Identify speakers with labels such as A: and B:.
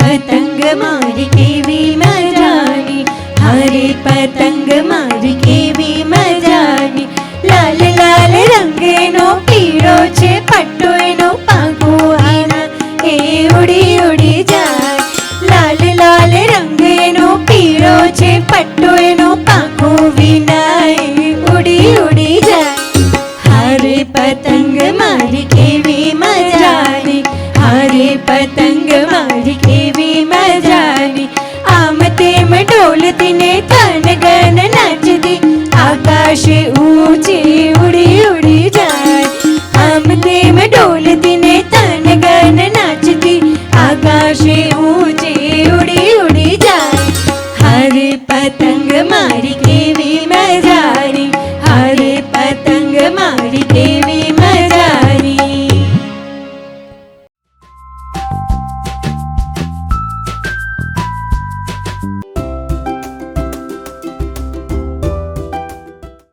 A: पतंग मार के भी मजानी हरे पतंग मार के भी मजानी लाल लाल रंगे नो पीड़ो छे पट्टो नो पागो आना, ए उड़ी उड़ी जाए। लाल लाल रंगे नो पीड़ो छे पट्टो नो ಡೋಲತಿನೇ ತನಗನ नाचती आकाशे ऊंची उड़ी उड़ी जाए हम ते में डोलतिने तनगन नाचती आकाशे ऊंची उड़ी उड़ी जाए हर पतंग मारी केवी